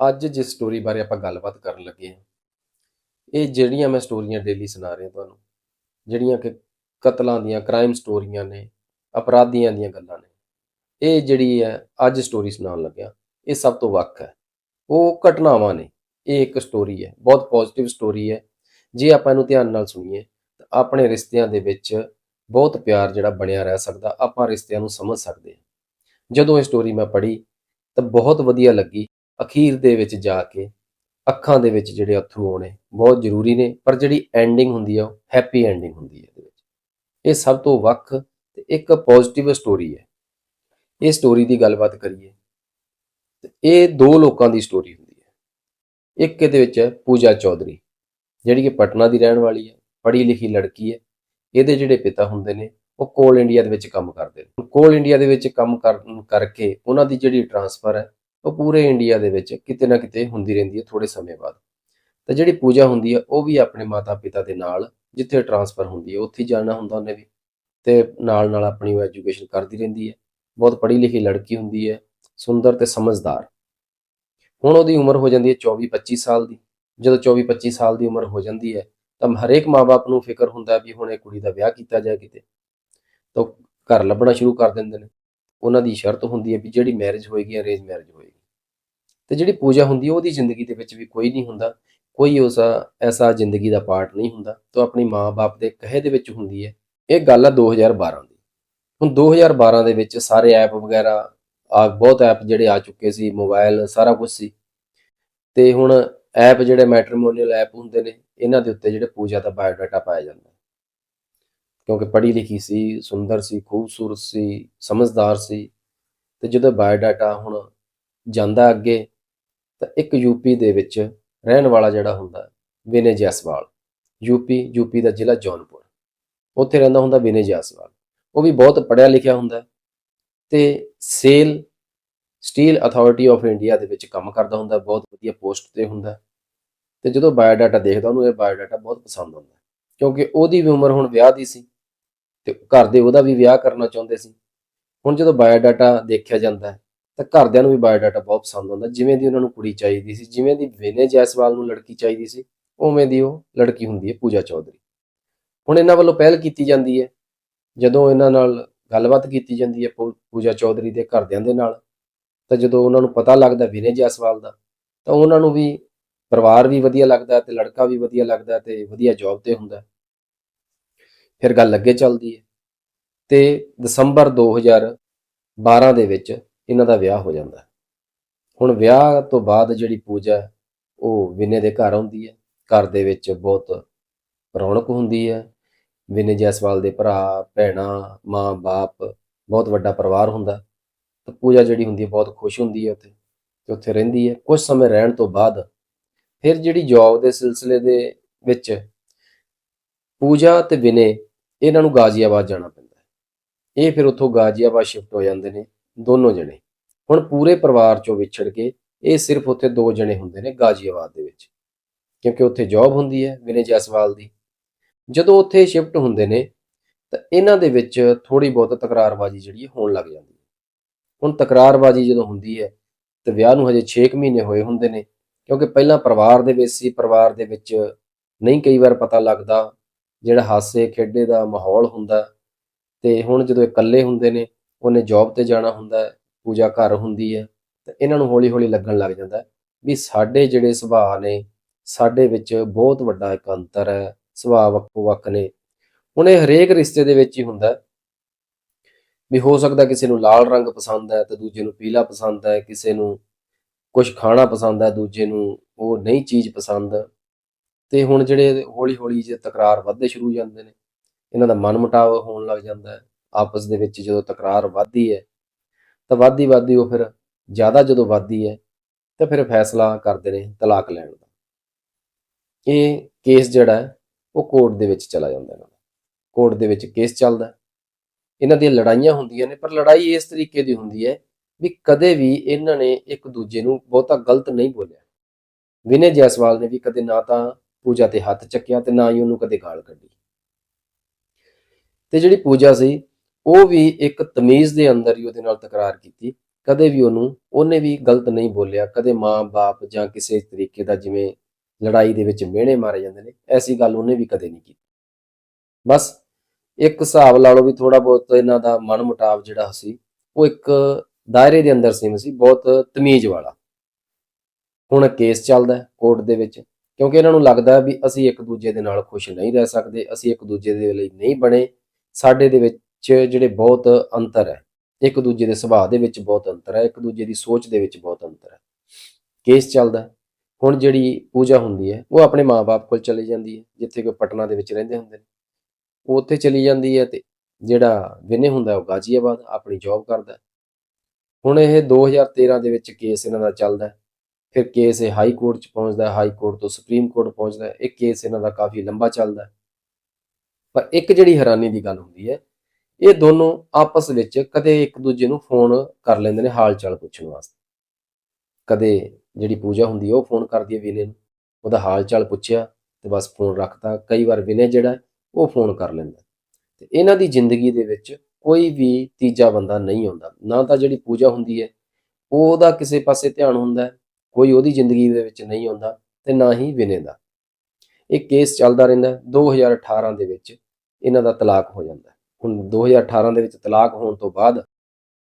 ਅੱਜ ਜਿਸ ਸਟੋਰੀ ਬਾਰੇ ਆਪਾਂ ਗੱਲਬਾਤ ਕਰਨ ਲੱਗੇ ਹਾਂ, ਇਹ ਜਿਹੜੀਆਂ ਮੈਂ ਸਟੋਰੀਆਂ ਡੇਲੀ ਸੁਣਾ ਰਿਹਾ ਤੁਹਾਨੂੰ, ਜਿਹੜੀਆਂ ਕਿ ਕਤਲਾਂ ਦੀਆਂ ਕ੍ਰਾਈਮ ਸਟੋਰੀਆਂ ਨੇ, ਅਪਰਾਧੀਆਂ ਦੀਆਂ ਗੱਲਾਂ ਨੇ, ਇਹ ਜਿਹੜੀ ਹੈ ਅੱਜ ਸਟੋਰੀ ਸੁਣਾਉਣ ਲੱਗਿਆ, ਇਹ ਸਭ ਤੋਂ ਵੱਖ ਹੈ। ਉਹ ਘਟਨਾਵਾਂ ਨੇ, ਇਹ ਇੱਕ ਸਟੋਰੀ ਹੈ, ਬਹੁਤ ਪੋਜ਼ਿਟਿਵ ਸਟੋਰੀ ਹੈ। ਜੇ ਆਪਾਂ ਇਹਨੂੰ ਧਿਆਨ ਨਾਲ ਸੁਣੀਏ, ਤਾਂ ਆਪਣੇ ਰਿਸ਼ਤਿਆਂ ਦੇ ਵਿੱਚ ਬਹੁਤ ਪਿਆਰ ਜਿਹੜਾ ਬਣਿਆ ਰਹਿ ਸਕਦਾ, ਆਪਾਂ ਰਿਸ਼ਤਿਆਂ ਨੂੰ ਸਮਝ ਸਕਦੇ ਹਾਂ। ਜਦੋਂ ਇਹ ਸਟੋਰੀ ਮੈਂ ਪੜ੍ਹੀ, ਤਾਂ ਬਹੁਤ ਵਧੀਆ ਲੱਗੀ। ਅਖੀਰ ਦੇ ਵਿੱਚ ਜਾ ਕੇ ਅੱਖਾਂ ਦੇ ਵਿੱਚ ਜਿਹੜੇ ਅਥਰੂ ਆਉਣੇ ਬਹੁਤ ਜ਼ਰੂਰੀ ਨੇ, ਪਰ ਜਿਹੜੀ ਐਂਡਿੰਗ ਹੁੰਦੀ ਆ ਉਹ ਹੈਪੀ ਐਂਡਿੰਗ ਹੁੰਦੀ ਹੈ ਇਹਦੇ ਵਿੱਚ। ਇਹ ਸਭ ਤੋਂ ਵੱਖ ਤੇ ਇੱਕ ਪੋਜ਼ਿਟਿਵ ਸਟੋਰੀ ਹੈ। ਇਹ ਸਟੋਰੀ ਦੀ ਗੱਲਬਾਤ ਕਰੀਏ ਤੇ ਇਹ ਦੋ ਲੋਕਾਂ ਦੀ ਸਟੋਰੀ ਹੁੰਦੀ ਹੈ। ਇੱਕ ਇਹਦੇ ਵਿੱਚ ਹੈ ਪੂਜਾ ਚੌਧਰੀ, ਜਿਹੜੀ ਕਿ ਪਟਨਾ ਦੀ ਰਹਿਣ ਵਾਲੀ ਹੈ, ਪੜ੍ਹੀ ਲਿਖੀ ਲੜਕੀ ਹੈ। ਇਹਦੇ ਜਿਹੜੇ ਪਿਤਾ ਹੁੰਦੇ ਨੇ, ਉਹ ਕੋਲ ਇੰਡੀਆ ਦੇ ਵਿੱਚ ਕੰਮ ਕਰਦੇ ਨੇ। ਕੋਲ ਇੰਡੀਆ ਦੇ ਵਿੱਚ ਕੰਮ ਕਰਨ ਕਰਕੇ ਉਹਨਾਂ ਦੀ ਜਿਹੜੀ ਟਰਾਂਸਫਰ ਹੈ ਉਹ ਪੂਰੇ ਇੰਡੀਆ ਦੇ ਵਿੱਚ ਕਿਤੇ ਨਾ ਕਿਤੇ ਹੁੰਦੀ ਰਹਿੰਦੀ ਹੈ ਥੋੜੇ ਸਮੇਂ ਬਾਅਦ। ਤਾਂ ਜਿਹੜੀ ਪੂਜਾ ਹੁੰਦੀ ਹੈ, ਉਹ ਵੀ ਆਪਣੇ ਮਾਤਾ ਪਿਤਾ ਦੇ ਨਾਲ ਜਿੱਥੇ ਟਰਾਂਸਫਰ ਹੁੰਦੀ ਹੈ, ਉੱਥੇ ਹੀ ਜਾਣਾ ਹੁੰਦਾ ਉਹਨੇ ਵੀ। ਤੇ ਨਾਲ ਨਾਲ ਆਪਣੀ ਉਹ ਐਜੂਕੇਸ਼ਨ ਕਰਦੀ ਰਹਿੰਦੀ ਹੈ। ਬਹੁਤ ਪੜ੍ਹੀ ਲਿਖੀ ਲੜਕੀ ਹੁੰਦੀ ਹੈ, ਸੁੰਦਰ ਤੇ ਸਮਝਦਾਰ। ਹੁਣ ਉਹਦੀ ਉਮਰ ਹੋ ਜਾਂਦੀ ਹੈ 24 25 ਸਾਲ ਦੀ। ਜਦੋਂ 24 25 ਸਾਲ ਦੀ ਉਮਰ ਹੋ ਜਾਂਦੀ ਹੈ, ਤਾਂ ਹਰੇਕ ਮਾਪੇ ਨੂੰ ਫਿਕਰ ਹੁੰਦਾ ਵੀ ਹੁਣ ਇਹ ਕੁੜੀ ਦਾ ਵਿਆਹ ਕੀਤਾ ਜਾਏ ਕਿਤੇ। ਤਾਂ ਉਹ ਘਰ ਲੱਭਣਾ ਸ਼ੁਰੂ ਕਰ ਦਿੰਦੇ ਨੇ। ਉਹਨਾਂ ਦੀ ਸ਼ਰਤ ਹੁੰਦੀ ਹੈ ਵੀ ਜਿਹੜੀ ਮੈਰਿਜ ਹੋਏਗੀ ਅਰੇਂਜ ਮੈਰਿਜ ਹੋਏਗੀ। ਤੇ ਜਿਹੜੀ ਪੂਜਾ ਹੁੰਦੀ ਹੈ, ਉਹਦੀ ਜ਼ਿੰਦਗੀ ਦੇ ਵਿੱਚ ਵੀ ਕੋਈ ਨਹੀਂ ਹੁੰਦਾ। ਕੋਈ ਉਸ ਐਸਾ ਜ਼ਿੰਦਗੀ ਦਾ ਪਾਰਟ ਨਹੀਂ ਹੁੰਦਾ ਤਾਂ ਆਪਣੀ ਮਾਂ-ਬਾਪ ਦੇ ਕਹੇ ਦੇ ਵਿੱਚ ਹੁੰਦੀ ਹੈ। ਇਹ ਗੱਲ ਆ 2012 ਦੀ। ਹੁਣ 2012 ਦੇ ਵਿੱਚ ਸਾਰੇ ਐਪ ਵਗੈਰਾ, ਆ ਬਹੁਤ ਐਪ ਜਿਹੜੇ ਆ ਚੁੱਕੇ ਸੀ ਮੋਬਾਈਲ ਸਾਰਾ ਕੁਝ ਸੀ। ਤੇ ਹੁਣ ਐਪ ਜਿਹੜੇ ਮੈਟਰੀਮੋਨੀਅਲ ਐਪ ਹੁੰਦੇ ਨੇ, ਇਹਨਾਂ ਦੇ ਉੱਤੇ ਜਿਹੜੇ ਪੂਜਾ ਦਾ ਬਾਇਓਡਾਟਾ ਪਾਇਆ ਜਾਂਦਾ। ਕਿਉਂਕਿ ਪੜ੍ਹੀ ਲਿਖੀ ਸੀ, ਸੁੰਦਰ ਸੀ, ਖੂਬਸੂਰਤ ਸੀ, ਸਮਝਦਾਰ ਸੀ। ਤੇ ਜਦੋਂ ਬਾਇਓਡਾਟਾ ਹੁਣ ਜਾਂਦਾ ਅੱਗੇ, ਤਾਂ ਇੱਕ ਯੂਪੀ ਦੇ ਵਿੱਚ ਰਹਿਣ ਵਾਲਾ ਜਿਹੜਾ ਹੁੰਦਾ ਵਿਨੇ ਜੈਸਵਾਲ ਯੂਪੀ ਯੂਪੀ ਦਾ ਜ਼ਿਲ੍ਹਾ ਜੌਨਪੁਰ। ਉੱਥੇ ਰਹਿੰਦਾ ਹੁੰਦਾ ਵਿਨੇ ਜੈਸਵਾਲ। ਉਹ ਵੀ ਬਹੁਤ ਪੜ੍ਹਿਆ ਲਿਖਿਆ ਹੁੰਦਾ ਤੇ SAIL, steel authority of India ਦੇ ਵਿੱਚ ਕੰਮ ਕਰਦਾ ਹੁੰਦਾ, ਬਹੁਤ ਵਧੀਆ ਪੋਸਟ ਤੇ ਹੁੰਦਾ ਤੇ ਜਦੋਂ ਬਾਇਓਡਾਟਾ ਦੇਖਦਾ ਉਹਨੂੰ ਇਹ ਬਾਇਓਡਾਟਾ ਬਹੁਤ ਪਸੰਦ ਆਉਂਦਾ ਕਿਉਂਕਿ ਉਹਦੀ ਵੀ ਉਮਰ ਹੁਣ ਵਿਆਹ ਦੀ ਸੀ। ਤੇ ਘਰ ਦੇ ਉਹਦਾ ਵੀ ਵਿਆਹ ਕਰਨਾ ਚਾਹੁੰਦੇ ਸੀ। ਹੁਣ ਜਦੋਂ ਬਾਇਓਡਾਟਾ ਦੇਖਿਆ ਜਾਂਦਾ ਹੈ, ਤਾਂ ਘਰਦਿਆਂ ਨੂੰ ਵੀ ਬਾਇਓਡਾਟਾ ਬਹੁਤ ਪਸੰਦ ਆਉਂਦਾ। ਜਿਵੇਂ ਦੀ ਉਹਨਾਂ ਨੂੰ ਕੁੜੀ ਚਾਹੀਦੀ ਸੀ, ਜਿਵੇਂ ਦੀ ਵਿਨੇ ਜੈਸਵਾਲ ਨੂੰ ਲੜਕੀ ਚਾਹੀਦੀ ਸੀ, ਉਵੇਂ ਦੀ ਉਹ ਲੜਕੀ ਹੁੰਦੀ ਹੈ ਪੂਜਾ ਚੌਧਰੀ। ਹੁਣ ਇਹਨਾਂ ਵੱਲੋਂ ਪਹਿਲ ਕੀਤੀ ਜਾਂਦੀ ਹੈ। ਜਦੋਂ ਇਹਨਾਂ ਨਾਲ ਗੱਲਬਾਤ ਕੀਤੀ ਜਾਂਦੀ ਹੈ ਪੂ- ਪੂਜਾ ਚੌਧਰੀ ਦੇ ਘਰਦਿਆਂ ਦੇ ਨਾਲ, ਤਾਂ ਜਦੋਂ ਉਹਨਾਂ ਨੂੰ ਪਤਾ ਲੱਗਦਾ ਵਿਨੇ ਜੈਸਵਾਲ ਦਾ, ਤਾਂ ਉਹਨਾਂ ਨੂੰ ਵੀ ਪਰਿਵਾਰ ਵੀ ਵਧੀਆ ਲੱਗਦਾ ਹੈ ਤੇ ਲੜਕਾ ਵੀ ਵਧੀਆ ਲੱਗਦਾ ਹੈ ਤੇ ਵਧੀਆ ਜੌਬ ਤੇ ਹੁੰਦਾ ਫਿਰ ਗੱਲ ਅੱਗੇ ਚੱਲਦੀ ਹੈ ਤੇ ਦਸੰਬਰ 2012 ਦੇ ਵਿੱਚ ਇਹਨਾਂ ਦਾ ਵਿਆਹ ਹੋ ਜਾਂਦਾ। ਹੁਣ ਵਿਆਹ ਤੋਂ ਬਾਅਦ ਜਿਹੜੀ ਪੂਜਾ, ਉਹ ਵਿਨੇ ਦੇ ਘਰ ਆਉਂਦੀ ਹੈ ਘਰ ਦੇ ਵਿੱਚ ਬਹੁਤ ਰੌਣਕ ਹੁੰਦੀ ਹੈ ਵਿਨੇ ਜੈਸਵਾਲ ਦੇ ਭਰਾ, ਭੈਣਾਂ, ਮਾਂ, ਬਾਪ, ਬਹੁਤ ਵੱਡਾ ਪਰਿਵਾਰ ਹੁੰਦਾ। ਹੈ। ਪੂਜਾ ਜਿਹੜੀ ਹੁੰਦੀ ਹੈ ਬਹੁਤ ਖੁਸ਼ ਹੁੰਦੀ ਹੈ ਉੱਥੇ। ਤੇ ਉੱਥੇ ਰਹਿੰਦੀ ਹੈ ਕੁਝ ਸਮੇਂ ਰਹਿਣ ਤੋਂ ਬਾਅਦ ਫਿਰ ਜਿਹੜੀ ਜੌਬ ਦੇ ਸਿਲਸਿਲੇ ਦੇ ਵਿੱਚ ਪੂਜਾ ਤੇ ਵਿਨੇ ਇਹਨਾਂ ਨੂੰ ਗਾਜ਼ੀਆਬਾਦ ਜਾਣਾ ਪੈਂਦਾ ਹੈ। ਇਹ ਫਿਰ ਉੱਥੋਂ ਗਾਜ਼ੀਆਬਾਦ ਸ਼ਿਫਟ ਹੋ ਜਾਂਦੇ ਨੇ, ਦੋਨੋਂ ਜਣੇ। ਹੁਣ ਪੂਰੇ ਪਰਿਵਾਰ ਚੋਂ ਵਿਛੜ ਕੇ ਇਹ ਸਿਰਫ ਉੱਥੇ ਦੋ ਜਣੇ ਹੁੰਦੇ ਨੇ ਗਾਜ਼ੀਆਬਾਦ ਦੇ ਵਿੱਚ। ਕਿਉਂਕਿ ਉੱਥੇ ਜੌਬ ਹੁੰਦੀ ਹੈ ਵਿਨੇ ਜੈਸਵਾਲ ਦੀ। ਜਦੋਂ ਉੱਥੇ ਸ਼ਿਫਟ ਹੁੰਦੇ ਨੇ, ਤਾਂ ਇਹਨਾਂ ਦੇ ਵਿੱਚ ਥੋੜੀ ਬਹੁਤ ਤਕਰਾਰਬਾਜ਼ੀ ਜਿਹੜੀ ਹੋਣ ਲੱਗ ਜਾਂਦੀ ਹੈ। ਹੁਣ ਤਕਰਾਰਬਾਜ਼ੀ ਜਦੋਂ ਹੁੰਦੀ ਹੈ, ਤੇ ਵਿਆਹ ਨੂੰ ਹਜੇ 6 ਮਹੀਨੇ ਹੋਏ ਹੁੰਦੇ ਨੇ, ਕਿਉਂਕਿ ਪਹਿਲਾਂ ਪਰਿਵਾਰ ਦੇ ਵਿੱਚ ਸੀ, ਪਰਿਵਾਰ ਦੇ ਵਿੱਚ ਨਹੀਂ ਕਈ ਵਾਰ ਪਤਾ ਲੱਗਦਾ ਜਿਹੜਾ ਹਾਸੇ ਖੇਡੇ ਦਾ ਮਾਹੌਲ ਹੁੰਦਾ ਤੇ ਹੁਣ ਜਦੋਂ ਇਕੱਲੇ ਹੁੰਦੇ ਨੇ, ਉਹਨੇ ਜੌਬ ਤੇ ਜਾਣਾ ਹੁੰਦਾ ਪੂਜਾ ਘਰ ਹੁੰਦੀ ਹੈ, ਤੇ ਇਹਨਾਂ ਨੂੰ ਹੌਲੀ-ਹੌਲੀ ਲੱਗਣ ਲੱਗ ਜਾਂਦਾ ਵੀ ਸਾਡੇ ਜਿਹੜੇ ਸੁਭਾਅ ਨੇ, ਸਾਡੇ ਵਿੱਚ ਬਹੁਤ ਵੱਡਾ ਇੱਕ ਅੰਤਰ ਹੈ, ਸੁਭਾਅ ਵੱਖੋ ਵੱਖ ਨੇ। ਹੁਣ ਇਹ ਹਰੇਕ ਰਿਸ਼ਤੇ ਦੇ ਵਿੱਚ ਹੀ ਹੁੰਦਾ ਵੀ ਹੋ ਸਕਦਾ ਕਿਸੇ ਨੂੰ ਲਾਲ ਰੰਗ ਪਸੰਦ ਹੈ ਤੇ ਦੂਜੇ ਨੂੰ ਪੀਲਾ ਪਸੰਦ ਹੈ, ਕਿਸੇ ਨੂੰ ਕੁਝ ਖਾਣਾ ਪਸੰਦ ਹੈ, ਦੂਜੇ ਨੂੰ ਉਹ ਨਹੀਂ ਚੀਜ਼ ਪਸੰਦ। ਤੇ ਹੁਣ ਜਿਹੜੇ ਹੌਲੀ ਹੌਲੀ ਜੇ ਤਕਰਾਰ ਵੱਧਦੇ ਸ਼ੁਰੂ ਹੋ ਜਾਂਦੇ ਨੇ, ਇਹਨਾਂ ਦਾ ਮਨਮੁਟਾਵ ਹੋਣ ਲੱਗ ਜਾਂਦਾ ਹੈ, ਆਪਸ ਦੇ ਵਿੱਚ ਜਦੋਂ ਤਕਰਾਰ ਵੱਧਦੀ ਹੈ, ਤਾਂ ਵੱਧਦੀ ਵੱਧਦੀ ਉਹ ਫਿਰ ਜ਼ਿਆਦਾ ਜਦੋਂ ਵੱਧਦੀ ਹੈ, ਤਾਂ ਫਿਰ ਫੈਸਲਾ ਕਰਦੇ ਨੇ ਤਲਾਕ ਲੈਣ ਦਾ। ਇਹ ਕੇਸ ਜਿਹੜਾ ਹੈ, ਉਹ ਕੋਰਟ ਦੇ ਵਿੱਚ ਚਲਾ ਜਾਂਦਾ ਇਹਨਾਂ ਕੋਰਟ ਦੇ ਵਿੱਚ ਕੇਸ ਚੱਲਦਾ ਇਹਨਾਂ ਦੀਆਂ ਲੜਾਈਆਂ ਹੁੰਦੀਆਂ ਨੇ, ਪਰ ਲੜਾਈ ਇਸ ਤਰੀਕੇ ਦੀ ਹੁੰਦੀ ਹੈ ਵੀ ਕਦੇ ਵੀ ਇਹਨਾਂ ਨੇ ਇੱਕ ਦੂਜੇ ਨੂੰ ਬਹੁਤਾ ਗਲਤ ਨਹੀਂ ਬੋਲਿਆ। ਵਿਨੇ ਜੈਸਵਾਲ ਨੇ ਵੀ ਕਦੇ ਨਾ ਤਾਂ ਪੂਜਾ ਤੇ ਹੱਥ ਚੱਕਿਆ ਤੇ ਨਾ ਹੀ ਉਹਨੂੰ ਕਦੇ ਗਾਲ ਕੱਢੀ। ਤੇ ਜਿਹੜੀ ਪੂਜਾ ਸੀ, ਉਹ ਵੀ ਇੱਕ ਤਮੀਜ਼ ਦੇ ਅੰਦਰ ਹੀ ਉਹਦੇ ਨਾਲ ਤਕਰਾਰ ਕੀਤੀ। ਕਦੇ ਵੀ ਉਹਨੂੰ, ਉਹਨੇ ਵੀ ਗਲਤ ਨਹੀਂ ਬੋਲਿਆ। ਕਦੇ ਮਾਂ-ਬਾਪ ਜਾਂ ਕਿਸੇ ਤਰੀਕੇ ਦਾ ਜਿਵੇਂ ਲੜਾਈ ਦੇ ਵਿੱਚ ਮਿਹਣੇ ਮਾਰੇ ਜਾਂਦੇ ਨੇ, ਐਸੀ ਗੱਲ ਉਹਨੇ ਵੀ ਕਦੇ ਨਹੀਂ ਕੀਤੀ। ਬਸ ਇੱਕ ਹਿਸਾਬ ਲਾ ਲਓ ਵੀ ਥੋੜਾ ਬਹੁਤ ਇਹਨਾਂ ਦਾ ਮਨ ਮੁਟਾਵ ਜਿਹੜਾ ਸੀ, ਉਹ ਇੱਕ ਦਾਇਰੇ ਦੇ ਅੰਦਰ ਸੀਮ ਸੀ, ਬਹੁਤ ਤਮੀਜ਼ ਵਾਲਾ। ਹੁਣ ਕੇਸ ਚੱਲਦਾ ਕੋਰਟ ਦੇ ਵਿੱਚ। ਕਿਉਂਕਿ ਇਹਨਾਂ ਨੂੰ ਲੱਗਦਾ ਵੀ ਅਸੀਂ ਇੱਕ ਦੂਜੇ ਦੇ ਨਾਲ ਖੁਸ਼ ਨਹੀਂ ਰਹਿ ਸਕਦੇ, ਅਸੀਂ ਇੱਕ ਦੂਜੇ ਦੇ ਲਈ ਨਹੀਂ ਬਣੇ। ਸਾਡੇ ਦੇ ਵਿੱਚ ਜਿਹੜੇ ਬਹੁਤ ਅੰਤਰ ਹੈ, ਇੱਕ ਦੂਜੇ ਦੇ ਸੁਭਾਅ ਦੇ ਵਿੱਚ ਬਹੁਤ ਅੰਤਰ ਹੈ, ਇੱਕ ਦੂਜੇ ਦੀ ਸੋਚ ਦੇ ਵਿੱਚ ਬਹੁਤ ਅੰਤਰ ਹੈ। ਕੇਸ ਚੱਲਦਾ ਹੁਣ ਜਿਹੜੀ ਪੂਜਾ ਹੁੰਦੀ ਹੈ, ਉਹ ਆਪਣੇ ਮਾਪੇ ਕੋਲ ਚਲੀ ਜਾਂਦੀ ਹੈ, ਜਿੱਥੇ ਕੋਈ ਪਟਨਾ ਦੇ ਵਿੱਚ ਰਹਿੰਦੇ ਹੁੰਦੇ ਨੇ। ਉਹ ਉੱਥੇ ਚਲੀ ਜਾਂਦੀ ਹੈ ਤੇ ਜਿਹੜਾ ਵਿਨੇ ਹੁੰਦਾ ਉਹ ਗਾਜ਼ੀਆਬਾਦ ਆਪਣੀ ਜੌਬ ਕਰਦਾ ਹੁਣ ਇਹ 2013 ਦੇ ਵਿੱਚ ਕੇਸ ਇਹਨਾਂ ਦਾ ਚੱਲਦਾ ਫਿਰ ਕੇਸ ਇਹ ਹਾਈ ਕੋਰਟ ਚ ਪਹੁੰਚਦਾ ਹੈ ਹਾਈ ਕੋਰਟ ਤੋਂ ਸੁਪਰੀਮ ਕੋਰਟ ਪਹੁੰਚਦਾ ਹੈ ਇਹ ਕੇਸ ਇਹਨਾਂ ਦਾ ਕਾਫੀ ਲੰਬਾ ਚੱਲਦਾ। ਹੈ ਪਰ ਇੱਕ ਜਿਹੜੀ ਹੈਰਾਨੀ ਦੀ ਗੱਲ ਹੁੰਦੀ ਹੈ, ਇਹ ਦੋਨੋਂ ਆਪਸ ਵਿੱਚ ਕਦੇ ਇੱਕ ਦੂਜੇ ਨੂੰ ਫੋਨ ਕਰ ਲੈਂਦੇ ਨੇ ਹਾਲ ਚਾਲ ਪੁੱਛਣ ਵਾਸਤੇ। ਕਦੇ ਜਿਹੜੀ ਪੂਜਾ ਹੁੰਦੀ ਹੈ ਉਹ ਫੋਨ ਕਰਦੀ ਹੈ ਵਿਨੇ ਨੂੰ, ਉਹਦਾ ਹਾਲ ਚਾਲ ਪੁੱਛਿਆ ਤੇ ਬਸ ਫੋਨ ਰੱਖਦਾ ਕਈ ਵਾਰ ਵਿਨੇ ਜਿਹੜਾ ਉਹ ਫੋਨ ਕਰ ਲੈਂਦਾ। ਤੇ ਇਹਨਾਂ ਦੀ ਜ਼ਿੰਦਗੀ ਦੇ ਵਿੱਚ ਕੋਈ ਵੀ ਤੀਜਾ ਬੰਦਾ ਨਹੀਂ ਆਉਂਦਾ, ਨਾ ਤਾਂ ਜਿਹੜੀ ਪੂਜਾ ਹੁੰਦੀ ਹੈ ਉਹਦਾ ਕਿਸੇ ਪਾਸੇ ਧਿਆਨ ਹੁੰਦਾ ਹੈ ਕੋਈ ਉਹਦੀ ਜ਼ਿੰਦਗੀ ਦੇ ਵਿੱਚ ਨਹੀਂ ਆਉਂਦਾ ਤੇ ਨਾ ਹੀ ਵਿਨੇ ਦਾ ਇਹ ਕੇਸ ਚੱਲਦਾ ਰਹਿੰਦਾ ਹੈ। 2018 ਦੇ ਵਿੱਚ ਇਹਨਾਂ ਦਾ ਤਲਾਕ ਹੋ ਜਾਂਦਾ ਹੈ। ਹੁਣ 2018 ਦੇ ਵਿੱਚ ਤਲਾਕ ਹੋਣ ਤੋਂ ਬਾਅਦ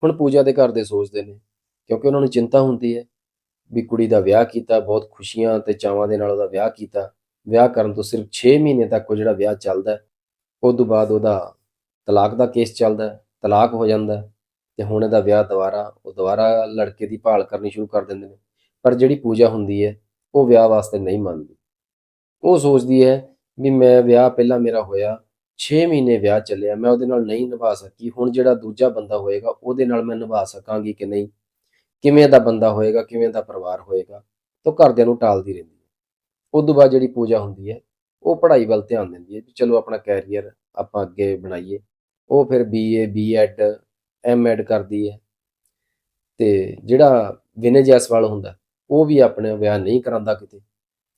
ਹੁਣ ਪੂਜਾ ਦੇ ਘਰ ਦੇ ਸੋਚਦੇ ਨੇ, ਕਿਉਂਕਿ ਉਹਨਾਂ ਨੂੰ ਚਿੰਤਾ ਹੁੰਦੀ ਹੈ ਵੀ ਕੁੜੀ ਦਾ ਵਿਆਹ ਕੀਤਾ, ਬਹੁਤ ਖੁਸ਼ੀਆਂ ਤੇ ਚਾਵਾਂ ਦੇ ਨਾਲ ਉਹਦਾ ਵਿਆਹ ਕੀਤਾ ਵਿਆਹ ਕਰਨ ਤੋਂ ਸਿਰਫ 6 ਮਹੀਨੇ ਤੱਕ ਉਹ ਜਿਹੜਾ ਵਿਆਹ ਚੱਲਦਾ ਹੈ, ਉਸ ਤੋਂ ਬਾਅਦ ਉਹਦਾ ਤਲਾਕ ਦਾ ਕੇਸ ਚੱਲਦਾ ਤਲਾਕ ਹੋ ਜਾਂਦਾ ਹੈ ਤੇ ਹੁਣ ਇਹਦਾ ਵਿਆਹ ਦੁਬਾਰਾ, ਉਹ ਦੁਬਾਰਾ ਲੜਕੇ ਦੀ ਭਾਲ ਕਰਨੀ ਸ਼ੁਰੂ ਕਰ ਦਿੰਦੇ ਨੇ ਪਰ ਜਿਹੜੀ ਪੂਜਾ ਹੁੰਦੀ ਹੈ, ਉਹ ਵਿਆਹ ਵਾਸਤੇ ਨਹੀਂ ਮੰਨਦੀ। ਉਹ ਸੋਚਦੀ ਹੈ ਵੀ ਮੈਂ ਵਿਆਹ ਪਹਿਲਾਂ ਮੇਰਾ ਹੋਇਆ 6 ਮਹੀਨੇ ਵਿਆਹ ਚੱਲਿਆ, ਮੈਂ ਉਹਦੇ ਨਾਲ ਨਹੀਂ ਨਿਭਾ ਸਕੀ, ਹੁਣ ਜਿਹੜਾ ਦੂਜਾ ਬੰਦਾ ਹੋਏਗਾ, ਉਹਦੇ ਨਾਲ ਮੈਂ ਨਿਭਾ ਸਕਾਂਗੀ ਕਿ ਨਹੀਂ? ਕਿਵੇਂ ਦਾ ਬੰਦਾ ਹੋਏਗਾ, ਕਿਵੇਂ ਦਾ ਪਰਿਵਾਰ ਹੋਏਗਾ? ਤਾਂ ਘਰਦਿਆਂ ਨੂੰ ਟਾਲਦੀ ਰਹਿੰਦੀ ਹੈ। ਉਸ ਤੋਂ ਬਾਅਦ ਜਿਹੜੀ ਪੂਜਾ ਹੁੰਦੀ ਹੈ, ਉਹ ਪੜ੍ਹਾਈ ਵੱਲ ਧਿਆਨ ਦਿੰਦੀ ਹੈ ਵੀ ਚਲੋ ਆਪਣਾ ਕੈਰੀਅਰ ਆਪਾਂ ਅੱਗੇ ਬਣਾਈਏ। ਉਹ ਫਿਰ ਬੀਏ ਬੀਐਡ ਐਮਐਡ ਕਰਦੀ ਹੈ। ਤੇ ਜਿਹੜਾ ਵਿਨੇ ਜੈਸਵਾਲ ਹੁੰਦਾ ਉਹ ਵੀ ਆਪਣੇ ਵਿਆਹ ਨਹੀਂ ਕਰਾਉਂਦਾ ਕਿਤੇ।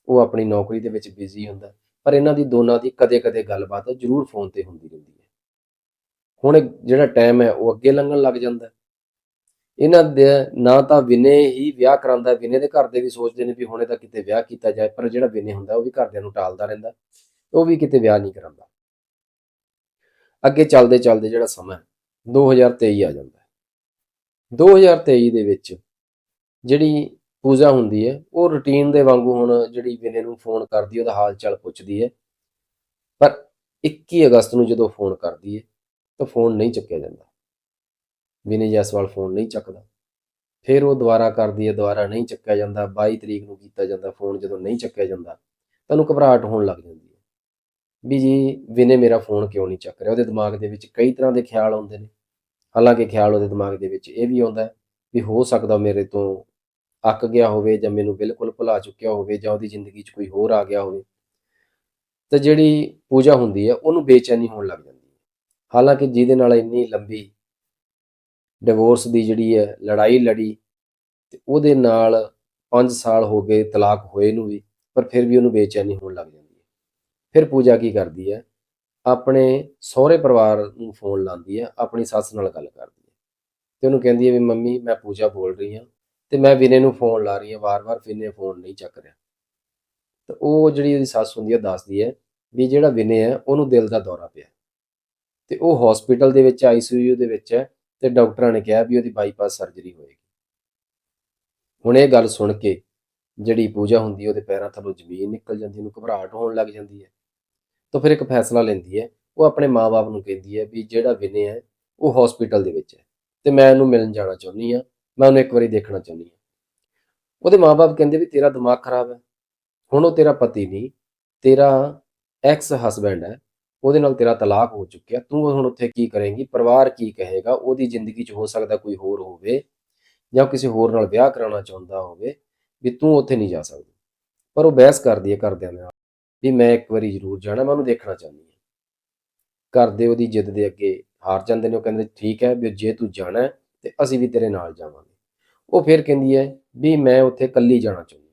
ਉਹ ਆਪਣੀ ਨੌਕਰੀ ਦੇ ਵਿੱਚ ਬਿਜ਼ੀ ਹੁੰਦਾ। ਪਰ ਇਹਨਾਂ ਦੀ ਦੋਨਾਂ ਦੀ ਕਦੇ-ਕਦੇ ਗੱਲਬਾਤ ਜ਼ਰੂਰ ਫੋਨ ਤੇ ਹੁੰਦੀ ਰਹਿੰਦੀ ਹੈ। ਹੁਣ ਜਿਹੜਾ ਟਾਈਮ ਹੈ ਉਹ ਅੱਗੇ ਲੰਘਣ ਲੱਗ ਜਾਂਦਾ। ਇਹਨਾਂ ਦੇ ਨਾ ਤਾਂ ਵਿਨੇ ਹੀ ਵਿਆਹ ਕਰਾਉਂਦਾ ਵਿਨੇ ਦੇ ਘਰ ਦੇ ਵੀ ਸੋਚਦੇ ਨੇ ਵੀ ਹੁਣੇ ਤਾਂ ਕਿਤੇ ਵਿਆਹ ਕੀਤਾ ਜਾਏ ਪਰ ਜਿਹੜਾ ਵਿਨੇ ਹੁੰਦਾ ਉਹ ਵੀ ਘਰਦਿਆਂ ਨੂੰ ਟਾਲਦਾ ਰਹਿੰਦਾ। ਉਹ ਵੀ ਕਿਤੇ ਵਿਆਹ ਨਹੀਂ ਕਰਾਉਂਦਾ। ਅੱਗੇ ਚੱਲਦੇ ਚੱਲਦੇ ਜਿਹੜਾ ਸਮਾਂ ਹੈ, 2023 ਆ ਜਾਂਦਾ ਹੈ। 2023 ਦੇ ਵਿੱਚ ਜਿਹੜੀ ਪੂਜਾ ਹੁੰਦੀ ਹੈ, ਉਹ ਰੁਟੀਨ ਦੇ ਵਾਂਗੂ ਹੁਣ ਜਿਹੜੀ ਵਿਨੇ ਨੂੰ ਫੋਨ ਕਰਦੀ ਉਹਦਾ ਹਾਲ ਚਾਲ ਪੁੱਛਦੀ ਹੈ। ਪਰ 21 ਅਗਸਤ ਨੂੰ ਜਦੋਂ ਫੋਨ ਕਰਦੀ ਹੈ, ਤਾਂ ਫੋਨ ਨਹੀਂ ਚੱਕਿਆ ਜਾਂਦਾ। ਵਿਨੇ ਜੈਸਵਾਲ ਫੋਨ ਨਹੀਂ ਚੱਕਦਾ। ਫਿਰ ਉਹ ਦੁਬਾਰਾ ਕਰਦੀ ਹੈ, ਦੁਬਾਰਾ ਨਹੀਂ ਚੱਕਿਆ ਜਾਂਦਾ। 22 ਤਰੀਕ ਨੂੰ ਕੀਤਾ ਜਾਂਦਾ ਫੋਨ ਜਦੋਂ ਨਹੀਂ ਚੱਕਿਆ ਜਾਂਦਾ ਤੁਹਾਨੂੰ ਘਬਰਾਹਟ ਹੋਣ ਲੱਗ ਜਾਂਦੀ ਹੈ। ਵੀ ਜੀ, ਵਿਨੇ ਮੇਰਾ ਫੋਨ ਕਿਉਂ ਨਹੀਂ ਚੱਕ ਰਿਹਾ? ਉਹਦੇ ਦਿਮਾਗ ਦੇ ਵਿੱਚ ਕਈ ਤਰ੍ਹਾਂ ਦੇ ਖਿਆਲ ਆਉਂਦੇ ਨੇ। ਹਾਲਾਂਕਿ ਖਿਆਲ ਉਹਦੇ ਦਿਮਾਗ ਦੇ ਵਿੱਚ ਇਹ ਵੀ ਆਉਂਦਾ ਵੀ ਹੋ ਸਕਦਾ ਮੇਰੇ ਤੋਂ ਅੱਕ ਗਿਆ ਹੋਵੇ ਜਾਂ ਮੈਨੂੰ ਬਿਲਕੁਲ ਭੁਲਾ ਚੁੱਕਿਆ ਹੋਵੇ ਜਾਂ ਉਹਦੀ ਜ਼ਿੰਦਗੀ 'ਚ ਕੋਈ ਹੋਰ ਆ ਗਿਆ ਹੋਵੇ, ਤਾਂ ਜਿਹੜੀ ਪੂਜਾ ਹੁੰਦੀ ਹੈ ਉਹਨੂੰ ਬੇਚੈਨੀ ਹੋਣ ਲੱਗ ਜਾਂਦੀ ਹੈ। ਹਾਲਾਂਕਿ ਜਿਹਦੇ ਨਾਲ ਇੰਨੀ ਲੰਬੀ ਡਿਵੋਰਸ ਦੀ ਜਿਹੜੀ ਹੈ, ਲੜਾਈ ਲੜੀ ਤੇ ਉਹਦੇ ਨਾਲ 5 ਸਾਲ ਹੋ ਗਏ ਤਲਾਕ ਹੋਏ ਨੂੰ ਵੀ, ਪਰ ਫਿਰ ਵੀ ਉਹਨੂੰ ਬੇਚੈਨੀ ਹੋਣ ਲੱਗ ਜਾਂਦੀ ਹੈ। ਫਿਰ ਪੂਜਾ ਕੀ ਕਰਦੀ ਹੈ? ਆਪਣੇ ਸਹੁਰੇ ਪਰਿਵਾਰ ਨੂੰ ਫੋਨ ਲਾਉਂਦੀ ਹੈ, ਆਪਣੀ ਸੱਸ ਨਾਲ ਗੱਲ ਕਰਦੀ ਹੈ। ਤੇ ਉਹਨੂੰ ਕਹਿੰਦੀ ਹੈ ਵੀ, ਮੰਮੀ, ਮੈਂ ਪੂਜਾ ਬੋਲ ਰਹੀ ਹਾਂ। ਤੇ ਮੈਂ ਵਿਨੇ ਨੂੰ ਫੋਨ ਲਾ ਰਹੀ ਹਾਂ, ਵਾਰ-ਵਾਰ ਵਿਨੇ ਫੋਨ ਨਹੀਂ ਚੱਕ ਰਿਹਾ। ਤੇ ਉਹ ਜਿਹੜੀ ਉਹਦੀ ਸੱਸ ਹੁੰਦੀ ਹੈ ਦੱਸਦੀ ਹੈ ਵੀ ਜਿਹੜਾ ਵਿਨੇ ਹੈ, ਉਹਨੂੰ ਦਿਲ ਦਾ ਦੌਰਾ ਪਿਆ। ਤੇ ਉਹ ਹਸਪੀਟਲ ਦੇ ਵਿੱਚ ਆਈਸੀਯੂ ਦੇ ਵਿੱਚ ਹੈ ਤੇ ਡਾਕਟਰਾਂ ਨੇ ਕਿਹਾ ਵੀ ਉਹਦੀ ਬਾਈਪਾਸ ਸਰਜਰੀ ਹੋਏਗੀ। ਹੁਣ ਇਹ ਗੱਲ ਸੁਣ ਕੇ ਜਿਹੜੀ ਪੂਜਾ ਹੁੰਦੀ ਉਹਦੇ ਪੈਰਾਂ ਥੱਲੋਂ ਜ਼ਮੀਨ ਨਿਕਲ ਜਾਂਦੀ, ਉਹਨੂੰ ਘਬਰਾਹਟ ਹੋਣ ਲੱਗ ਜਾਂਦੀ ਹੈ। ਤਾਂ ਫਿਰ ਇੱਕ ਫੈਸਲਾ ਲੈਂਦੀ ਹੈ, ਉਹ ਆਪਣੇ ਮਾਪੇ ਨੂੰ ਕਹਿੰਦੀ ਹੈ ਵੀ ਜਿਹੜਾ ਵਿਨੇ ਹੈ, ਉਹ ਹਸਪੀਟਲ ਦੇ ਵਿੱਚ ਹੈ। ਤੇ ਮੈਂ ਇਹਨੂੰ ਮਿਲਣ ਜਾਣਾ ਚਾਹੁੰਦੀ ਹਾਂ ਮੈਂ ਉਹਨੂੰ ਇੱਕ ਵਾਰੀ ਦੇਖਣਾ ਚਾਹੁੰਦੀ ਹਾਂ। ਉਹਦੇ ਮਾਪੇ ਕਹਿੰਦੇ ਵੀ ਤੇਰਾ ਦਿਮਾਗ ਖਰਾਬ ਹੈ। ਹੁਣ ਉਹ ਤੇਰਾ ਪਤੀ ਨਹੀਂ, ਤੇਰਾ ਐਕਸ ਹਸਬੈਂਡ ਹੈ। ਉਹਦੇ ਨਾਲ ਤੇਰਾ ਤਲਾਕ ਹੋ ਚੁੱਕਿਆ। ਤੂੰ ਹੁਣ ਉੱਥੇ ਕੀ ਕਰੇਂਗੀ? ਪਰਿਵਾਰ ਕੀ ਕਹੇਗਾ? ਉਹਦੀ ਜ਼ਿੰਦਗੀ 'ਚ ਹੋ ਸਕਦਾ ਕੋਈ ਹੋਰ ਹੋਵੇ ਜਾਂ ਕਿਸੇ ਹੋਰ ਨਾਲ ਵਿਆਹ ਕਰਾਉਣਾ ਚਾਹੁੰਦਾ ਹੋਵੇ ਵੀ ਤੂੰ ਉੱਥੇ ਨਹੀਂ ਜਾ ਸਕਦੀ। ਪਰ ਉਹ ਬਹਿਸ ਕਰਦੀ ਹੈ ਘਰਦਿਆਂ ਨਾਲ ਵੀ ਮੈਂ ਇੱਕ ਵਾਰੀ ਜ਼ਰੂਰ ਜਾਣਾ, ਮੈਂ ਉਹਨੂੰ ਦੇਖਣਾ ਚਾਹੁੰਦੀ ਹਾਂ। ਘਰ ਦੇ ਉਹਦੀ ਜਿੱਦ ਦੇ ਅੱਗੇ ਹਾਰ ਜਾਂਦੇ ਨੇ। ਉਹ ਕਹਿੰਦੇ, ਠੀਕ ਹੈ, ਵੀ ਜੇ ਤੂੰ ਜਾਣਾ ਤੇ ਅਸੀਂ ਵੀ ਤੇਰੇ ਨਾਲ ਜਾਵਾਂਗੇ। ਉਹ ਫਿਰ ਕਹਿੰਦੀ ਹੈ ਵੀ ਮੈਂ ਉੱਥੇ ਇਕੱਲੀ ਜਾਣਾ ਚਾਹੁੰਦੀ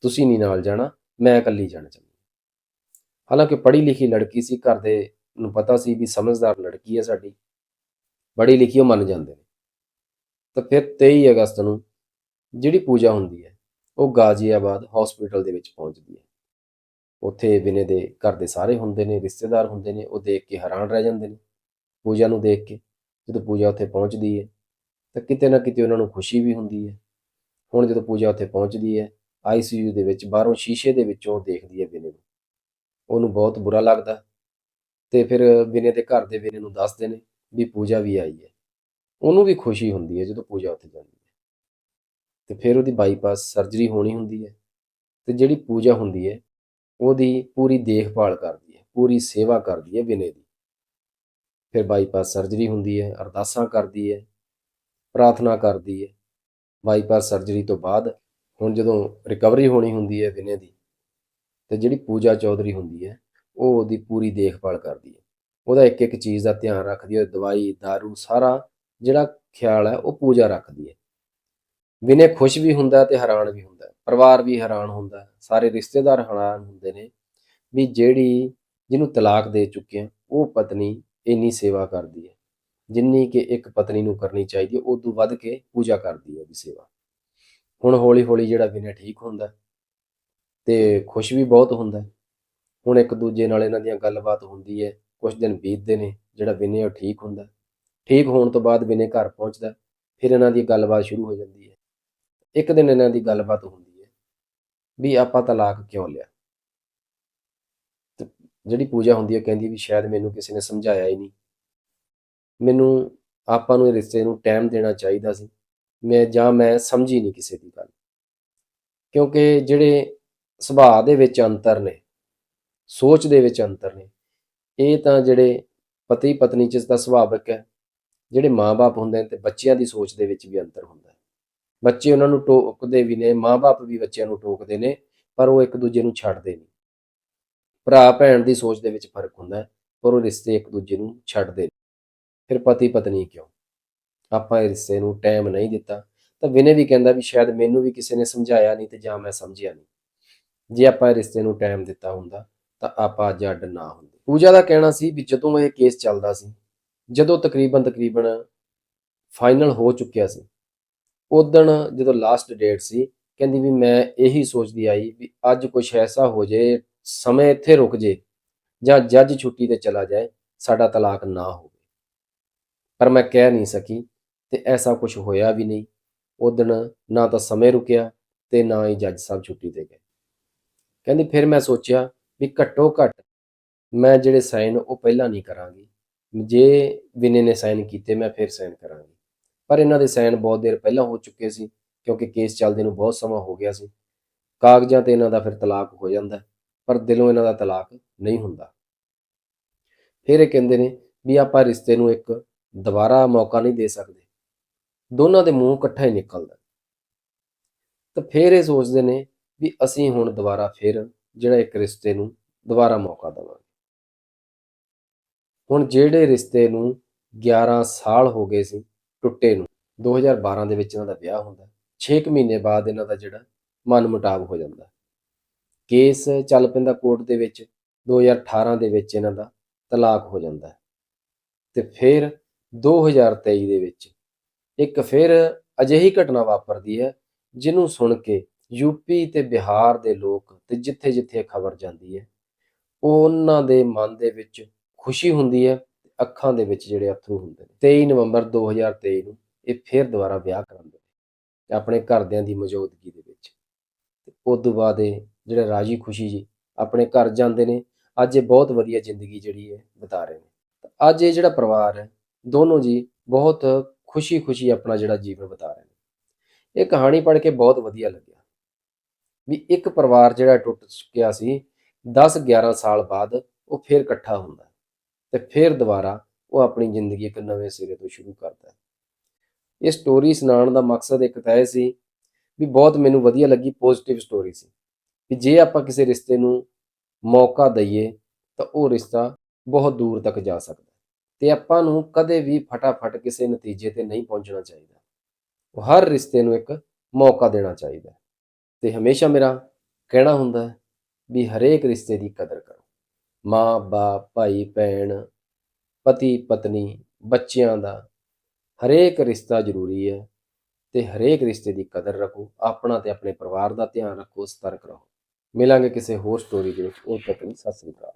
ਤੁਸੀਂ ਨਹੀਂ ਨਾਲ ਜਾਣਾ, ਮੈਂ ਇਕੱਲੀ ਜਾਣਾ ਚਾਹੁੰਦੀ ਹਾਲਾਂਕਿ ਪੜ੍ਹੀ ਲਿਖੀ ਲੜਕੀ ਸੀ, ਘਰ ਦੇ ਨੂੰ ਪਤਾ ਸੀ ਵੀ ਸਮਝਦਾਰ ਲੜਕੀ ਹੈ ਸਾਡੀ। ਪੜ੍ਹੀ ਲਿਖੀ ਉਹ ਮੰਨ ਜਾਂਦੇ ਨੇ। ਤਾਂ ਫਿਰ 23 ਅਗਸਤ ਨੂੰ ਜਿਹੜੀ ਪੂਜਾ ਹੁੰਦੀ ਹੈ, ਉਹ ਗਾਜ਼ੀਆਬਾਦ ਹਸਪੀਟਲ ਦੇ ਵਿੱਚ ਪਹੁੰਚਦੀ ਹੈ। ਉੱਥੇ ਵਿਨੇ ਦੇ ਘਰ ਦੇ ਸਾਰੇ ਹੁੰਦੇ ਨੇ, ਰਿਸ਼ਤੇਦਾਰ ਹੁੰਦੇ ਨੇ, ਉਹ ਦੇਖ ਕੇ ਹੈਰਾਨ ਰਹਿ ਜਾਂਦੇ ਨੇ। ਪੂਜਾ ਨੂੰ ਦੇਖ ਕੇ ਜਦੋਂ ਪੂਜਾ ਉੱਥੇ ਪਹੁੰਚਦੀ ਹੈ, ਤਾਂ ਕਿਤੇ ਨਾ ਕਿਤੇ ਉਹਨਾਂ ਨੂੰ ਖੁਸ਼ੀ ਵੀ ਹੁੰਦੀ ਹੈ। ਹੁਣ ਜਦੋਂ ਪੂਜਾ ਉੱਥੇ ਪਹੁੰਚਦੀ ਹੈ ਆਈਸੀਯੂ ਦੇ ਵਿੱਚ ਬਾਹਰੋਂ ਸ਼ੀਸ਼ੇ ਦੇ ਵਿੱਚੋਂ ਦੇਖਦੀ ਹੈ ਵਿਨੇ ਨੂੰ। ਉਹਨੂੰ ਬਹੁਤ ਬੁਰਾ ਲੱਗਦਾ ਤੇ ਫਿਰ ਵਿਨੇ ਦੇ ਘਰ ਦੇ ਵਿਨੇ ਨੂੰ ਦੱਸਦੇ ਨੇ ਵੀ ਪੂਜਾ ਵੀ ਆਈ ਹੈ। ਉਹਨੂੰ ਵੀ ਖੁਸ਼ੀ ਹੁੰਦੀ ਹੈ ਜਦੋਂ ਪੂਜਾ ਉੱਥੇ ਜਾਂਦੀ ਹੈ। ਤੇ ਫਿਰ ਉਹਦੀ ਬਾਈਪਾਸ ਸਰਜਰੀ ਹੋਣੀ ਹੁੰਦੀ ਹੈ ਤੇ ਜਿਹੜੀ ਪੂਜਾ ਹੁੰਦੀ ਹੈ, ਉਹਦੀ ਪੂਰੀ ਦੇਖਭਾਲ ਕਰਦੀ ਹੈ, ਪੂਰੀ ਸੇਵਾ ਕਰਦੀ ਹੈ ਵਿਨੇ ਦੀ। ਫਿਰ ਬਾਈਪਾਸ ਸਰਜਰੀ ਹੁੰਦੀ ਹੈ, ਅਰਦਾਸਾਂ ਕਰਦੀ ਹੈ, ਪ੍ਰਾਰਥਨਾ ਕਰਦੀ ਹੈ। ਬਾਈਪਾਸ ਸਰਜਰੀ ਤੋਂ ਬਾਅਦ ਹੁਣ ਜਦੋਂ ਰਿਕਵਰੀ ਹੋਣੀ ਹੁੰਦੀ ਹੈ ਵਿਨੇ ਦੀ, ਤੇ ਜਿਹੜੀ ਪੂਜਾ ਚੌਧਰੀ ਹੁੰਦੀ ਹੈ, ਉਹ ਉਹਦੀ ਪੂਰੀ ਦੇਖਭਾਲ ਕਰਦੀ ਹੈ। ਉਹਦਾ ਇੱਕ ਇੱਕ ਚੀਜ਼ ਦਾ ਧਿਆਨ ਰੱਖਦੀ ਹੈ, ਦਵਾਈ, दारू ਸਾਰਾ ਜਿਹੜਾ ਖਿਆਲ ਹੈ, ਉਹ ਪੂਜਾ ਰੱਖਦੀ ਹੈ। ਵਿਨੇ ਖੁਸ਼ ਵੀ ਹੁੰਦਾ ਹੈ ਤੇ ਹੈਰਾਨ ਵੀ ਹੁੰਦਾ, ਪਰਿਵਾਰ ਵੀ ਹੈਰਾਨ ਹੁੰਦਾ, ਸਾਰੇ ਰਿਸ਼ਤੇਦਾਰ ਹੈਰਾਨ ਹੁੰਦੇ ਨੇ ਵੀ ਜਿਹੜੀ ਜਿਹਨੂੰ ਤਲਾਕ ਦੇ ਚੁੱਕੇ ਆ ਉਹ ਪਤਨੀ ਇੰਨੀ ਸੇਵਾ ਕਰਦੀ ਹੈ। ਜਿੰਨੀ ਕਿ ਇੱਕ ਪਤਨੀ ਨੂੰ ਕਰਨੀ ਚਾਹੀਦੀ ਹੈ, ਉਦੋਂ ਵੱਧ ਕੇ ਪੂਜਾ ਕਰਦੀ ਹੈ ਉਹਦੀ ਸੇਵਾ। ਹੁਣ ਹੌਲੀ ਹੌਲੀ ਜਿਹੜਾ ਵਿਨੇ ਠੀਕ ਹੁੰਦਾ ਹੈ ਤੇ ਖੁਸ਼ ਵੀ ਬਹੁਤ ਹੁੰਦਾ ਹੁਣ ਇੱਕ ਦੂਜੇ ਨਾਲ ਇਹਨਾਂ ਦੀਆਂ ਗੱਲਬਾਤ ਹੁੰਦੀ ਹੈ ਕੁਝ ਦਿਨ ਬੀਤਦੇ ਨੇ, ਜਿਹੜਾ ਵਿਨੇ ਉਹ ਠੀਕ ਹੁੰਦਾ ਠੀਕ ਹੋਣ ਤੋਂ ਬਾਅਦ ਵਿਨੇ ਘਰ ਪਹੁੰਚਦਾ ਫਿਰ ਇਹਨਾਂ ਦੀ ਗੱਲਬਾਤ ਸ਼ੁਰੂ ਹੋ ਜਾਂਦੀ ਹੈ। ਇੱਕ ਦਿਨ ਇਹਨਾਂ ਦੀ ਗੱਲਬਾਤ ਹੁੰਦੀ ਹੈ ਵੀ ਆਪਾਂ ਤਲਾਕ ਕਿਉਂ ਲਿਆ? ਜਿਹੜੀ ਪੂਜਾ ਹੁੰਦੀ ਹੈ ਕਹਿੰਦੀ ਵੀ ਸ਼ਾਇਦ ਮੈਨੂੰ ਕਿਸੇ ਨੇ ਸਮਝਾਇਆ ਹੀ ਨਹੀਂ। ਮੈਨੂੰ ਆਪਾਂ ਨੂੰ ਇਹ ਰਿਸ਼ਤੇ ਨੂੰ ਟਾਈਮ ਦੇਣਾ ਚਾਹੀਦਾ ਸੀ। ਮੈਂ ਜਾਂ ਮੈਂ ਸਮਝੀ ਨਹੀਂ ਕਿਸੇ ਦੀ ਗੱਲ। ਕਿਉਂਕਿ ਜਿਹੜੇ ਸੁਭਾਅ ਦੇ ਵਿੱਚ ਅੰਤਰ ਨੇ, ਸੋਚ ਦੇ ਵਿੱਚ ਅੰਤਰ ਨੇ, ਇਹ ਤਾਂ ਜਿਹੜੇ ਪਤੀ ਪਤਨੀ ਚ ਤਾਂ ਸੁਭਾਵਿਕ ਹੈ। ਜਿਹੜੇ ਮਾਪੇ ਹੁੰਦੇ ਨੇ ਤੇ ਬੱਚਿਆਂ ਦੀ ਸੋਚ ਦੇ ਵਿੱਚ ਵੀ ਅੰਤਰ ਹੁੰਦਾ ਹੈ। ਬੱਚੇ ਉਹਨਾਂ ਨੂੰ ਟੋਕਦੇ ਵੀ ਨੇ ਮਾਪੇ ਵੀ ਬੱਚਿਆਂ ਨੂੰ ਟੋਕਦੇ ਨੇ, ਪਰ ਉਹ ਇੱਕ ਦੂਜੇ ਨੂੰ ਛੱਡਦੇ ਨਹੀਂ। ਭਰਾ ਭੈਣ ਦੀ ਸੋਚ ਦੇ ਵਿੱਚ ਫ਼ਰਕ ਹੁੰਦਾ ਹੈ, ਪਰ ਉਹ ਰਿਸ਼ਤੇ ਇੱਕ ਦੂਜੇ ਨੂੰ ਛੱਡਦੇ ਨੇ। ਫਿਰ ਪਤੀ ਪਤਨੀ ਕਿਉਂ? ਆਪਾਂ ਇਹ ਰਿਸ਼ਤੇ ਨੂੰ ਟਾਈਮ ਨਹੀਂ ਦਿੱਤਾ, ਤਾਂ ਵਿਨੇ ਵੀ ਕਹਿੰਦਾ ਵੀ ਸ਼ਾਇਦ ਮੈਨੂੰ ਵੀ ਕਿਸੇ ਨੇ ਸਮਝਾਇਆ ਨਹੀਂ ਤੇ ਜਾਂ ਮੈਂ ਸਮਝਿਆ ਨਹੀਂ। ਜੇ ਆਪਾਂ ਇਹ ਰਿਸ਼ਤੇ ਨੂੰ ਟਾਈਮ ਦਿੱਤਾ ਹੁੰਦਾ, ਤਾਂ ਆਪਾਂ ਅੱਜ ਅੱਡ ਨਾ ਹੁੰਦੇ। ਪੂਜਾ ਦਾ ਕਹਿਣਾ ਸੀ ਵੀ ਜਦੋਂ ਇਹ ਕੇਸ ਚੱਲਦਾ ਸੀ, ਜਦੋਂ ਤਕਰੀਬਨ ਤਕਰੀਬਨ ਫਾਈਨਲ ਹੋ ਚੁੱਕਿਆ ਸੀ ਉਦੋਂ ਜਦੋਂ ਲਾਸਟ ਡੇਟ ਸੀ, ਕਹਿੰਦੀ ਵੀ ਮੈਂ ਇਹੀ ਸੋਚਦੀ ਆਈ ਵੀ ਅੱਜ ਕੁਝ ਐਸਾ ਹੋ ਜੇ ਸਮੇਂ ਇੱਥੇ ਰੁਕ ਜੇ ਜਾਂ ਜੱਜ ਛੁੱਟੀ ਤੇ ਚਲਾ ਜਾਏ, ਸਾਡਾ ਤਲਾਕ ਨਾ ਹੋਵੇ। ਪਰ ਮੈਂ ਕਹਿ ਨਹੀਂ ਸਕੀ ਤੇ ਐਸਾ ਕੁਝ ਹੋਇਆ ਵੀ ਨਹੀਂ। ਉਹ ਦਿਨ ਨਾ ਤਾਂ ਸਮੇਂ ਰੁਕਿਆ ਤੇ ਨਾ ਹੀ ਜੱਜ ਸਾਹਿਬ ਛੁੱਟੀ ਤੇ ਗਏ। ਕਹਿੰਦੀ ਫਿਰ ਮੈਂ ਸੋਚਿਆ ਵੀ ਘੱਟੋ ਘੱਟ ਮੈਂ ਜਿਹੜੇ ਸਾਈਨ ਉਹ ਪਹਿਲਾਂ ਨਹੀਂ ਕਰਾਂਗੀ। ਜੇ ਵਿਨੇ ਨੇ ਸਾਈਨ ਕੀਤੇ ਮੈਂ ਫਿਰ ਸਾਈਨ ਕਰਾਂਗੀ। ਪਰ ਇਹਨਾਂ ਦੇ ਸਾਈਨ ਬਹੁਤ ਦੇਰ ਪਹਿਲਾਂ ਹੋ ਚੁੱਕੇ ਸੀ ਕਿਉਂਕਿ ਕੇਸ ਚੱਲਦੇ ਨੂੰ ਬਹੁਤ ਸਮਾਂ ਹੋ ਗਿਆ ਸੀ। ਕਾਗਜ਼ਾਂ ਤੇ ਇਹਨਾਂ ਦਾ ਫਿਰ ਤਲਾਕ ਹੋ ਜਾਂਦਾ। ਪਰ ਦਿਲੋਂ ਇਹਨਾਂ ਦਾ ਤਲਾਕ ਨਹੀਂ ਹੁੰਦਾ। ਫਿਰ ਇਹ ਕਹਿੰਦੇ ਨੇ ਵੀ ਆਪਾਂ ਰਿਸ਼ਤੇ ਨੂੰ ਇੱਕ ਦੁਬਾਰਾ ਮੌਕਾ ਨਹੀਂ ਦੇ ਸਕਦੇ। ਦੋਨਾਂ ਦੇ ਮੂੰਹ ਇਕੱਠਾ ਹੀ ਨਿਕਲਦਾ। ਤਾਂ ਫਿਰ ਇਹ ਸੋਚਦੇ ਨੇ ਵੀ ਅਸੀਂ ਹੁਣ ਦੁਬਾਰਾ ਫਿਰ ਜਿਹੜਾ ਇੱਕ ਰਿਸ਼ਤੇ ਨੂੰ ਦੁਬਾਰਾ ਮੌਕਾ ਦੇਵਾਂਗੇ। ਹੁਣ ਜਿਹੜੇ ਰਿਸ਼ਤੇ ਨੂੰ 11 ਸਾਲ ਹੋ ਗਏ ਸੀ ਟੁੱਟੇ ਨੂੰ 2012 ਦੇ ਵਿੱਚ ਇਹਨਾਂ ਦਾ ਵਿਆਹ ਹੁੰਦਾ 6 ਮਹੀਨੇ ਬਾਅਦ ਇਹਨਾਂ ਦਾ ਜਿਹੜਾ ਮਨ ਮੁਟਾਵ ਹੋ ਜਾਂਦਾ। ਕੇਸ ਚੱਲ ਪੈਂਦਾ ਕੋਰਟ ਦੇ ਵਿੱਚ 2018 ਦੇ ਵਿੱਚ ਇਹਨਾਂ ਦਾ ਤਲਾਕ ਹੋ ਜਾਂਦਾ ਹੈ। ਤੇ ਫਿਰ 2023 ਦੇ ਵਿੱਚ ਇੱਕ ਫਿਰ ਅਜਿਹੀ ਘਟਨਾ ਵਾਪਰਦੀ ਹੈ ਜਿਹਨੂੰ ਸੁਣ ਕੇ ਯੂਪੀ ਤੇ ਬਿਹਾਰ ਦੇ ਲੋਕ ਤੇ ਜਿੱਥੇ-ਜਿੱਥੇ ਖਬਰ ਜਾਂਦੀ ਹੈ ਉਹਨਾਂ ਦੇ ਮਨ ਦੇ ਵਿੱਚ ਖੁਸ਼ੀ ਹੁੰਦੀ ਹੈ ਤੇ ਅੱਖਾਂ ਦੇ ਵਿੱਚ ਜਿਹੜੇ ਅਥਰੂ ਹੁੰਦੇ ਨੇ 23 ਨਵੰਬਰ 2023 ਨੂੰ ਇਹ ਫਿਰ ਦੁਬਾਰਾ ਵਿਆਹ ਕਰਾਉਂਦੇ ਨੇ ਆਪਣੇ ਘਰਦਿਆਂ ਦੀ ਮੌਜੂਦਗੀ ਦੇ ਵਿੱਚ ਤੇ ਉਸ ਤੋਂ ਬਾਅਦ ਇਹ ਜਿਹੜੇ ਰਾਜੀ ਖੁਸ਼ੀ ਜੀ ਆਪਣੇ ਘਰ ਜਾਂਦੇ ਨੇ, ਅੱਜ ਇਹ ਬਹੁਤ ਵਧੀਆ ਜ਼ਿੰਦਗੀ ਜਿਹੜੀ ਹੈ ਬਿਤਾ ਰਹੇ ਨੇ। ਤਾਂ ਅੱਜ ਇਹ ਜਿਹੜਾ ਪਰਿਵਾਰ ਹੈ, ਦੋਨੋਂ ਜੀ ਬਹੁਤ ਖੁਸ਼ੀ-ਖੁਸ਼ੀ ਆਪਣਾ ਜਿਹੜਾ ਜੀਵਨ ਬਿਤਾ ਰਹੇ ਨੇ। ਇਹ ਕਹਾਣੀ ਪੜ੍ਹ ਕੇ ਬਹੁਤ ਵਧੀਆ ਲੱਗਿਆ। ਵੀ ਇੱਕ ਪਰਿਵਾਰ ਜਿਹੜਾ ਟੁੱਟ ਚੁੱਕਿਆ ਸੀ 10-11 ਸਾਲ ਬਾਅਦ ਉਹ ਫਿਰ ਇਕੱਠਾ ਹੁੰਦਾ ਹੈ ਤੇ ਫਿਰ ਦੁਬਾਰਾ ਉਹ ਆਪਣੀ ਜ਼ਿੰਦਗੀ ਇੱਕ ਨਵੇਂ ਸਿਰੇ ਤੋਂ ਸ਼ੁਰੂ ਕਰਦਾ ਹੈ। ਇਹ ਸਟੋਰੀ ਸੁਣਾਉਣ ਦਾ ਮਕਸਦ ਇੱਕ ਤਾਂ ਇਹ ਸੀ ਵੀ ਬਹੁਤ ਮੈਨੂੰ ਵਧੀਆ ਲੱਗੀ ਪੋਜ਼ਿਟਿਵ ਸਟੋਰੀ ਸੀ। ਵੀ ਜੇ ਆਪਾਂ ਕਿਸੇ ਰਿਸ਼ਤੇ ਨੂੰ ਮੌਕਾ ਦਈਏ ਤਾਂ ਉਹ ਰਿਸ਼ਤਾ ਬਹੁਤ ਦੂਰ ਤੱਕ ਜਾ ਸਕਦਾ ਹੈ। ਤੇ ਆਪਾਂ ਨੂੰ ਕਦੇ ਵੀ ਫਟਾਫਟ ਕਿਸੇ ਨਤੀਜੇ ਤੇ ਨਹੀਂ ਪਹੁੰਚਣਾ ਚਾਹੀਦਾ। ਉਹ ਹਰ ਰਿਸ਼ਤੇ ਨੂੰ ਇੱਕ ਮੌਕਾ ਦੇਣਾ ਚਾਹੀਦਾ ਹੈ। ਤੇ ਹਮੇਸ਼ਾ ਮੇਰਾ ਕਹਿਣਾ ਹੁੰਦਾ ਹੈ ਵੀ ਹਰੇਕ ਰਿਸ਼ਤੇ ਦੀ ਕਦਰ ਕਰੋ। ਮਾਂ, ਬਾਪ, ਭਾਈ, ਭੈਣ, ਪਤੀ, ਪਤਨੀ, ਬੱਚਿਆਂ ਦਾ ਹਰੇਕ ਰਿਸ਼ਤਾ ਜ਼ਰੂਰੀ ਹੈ। ਤੇ ਹਰੇਕ ਰਿਸ਼ਤੇ ਦੀ ਕਦਰ ਰੱਖੋ, ਆਪਣਾ ਤੇ ਆਪਣੇ ਪਰਿਵਾਰ ਦਾ ਧਿਆਨ ਰੱਖੋ, ਸਤਰਕ ਰਹੋ। ਮਿਲਾਂਗੇ ਕਿਸੇ ਹੋਰ ਸਟੋਰੀ ਦੇ ਵਿੱਚ। ਉਹ ਤੱਕ ਲਈ ਸਤਿ ਸ੍ਰੀ ਅਕਾਲ।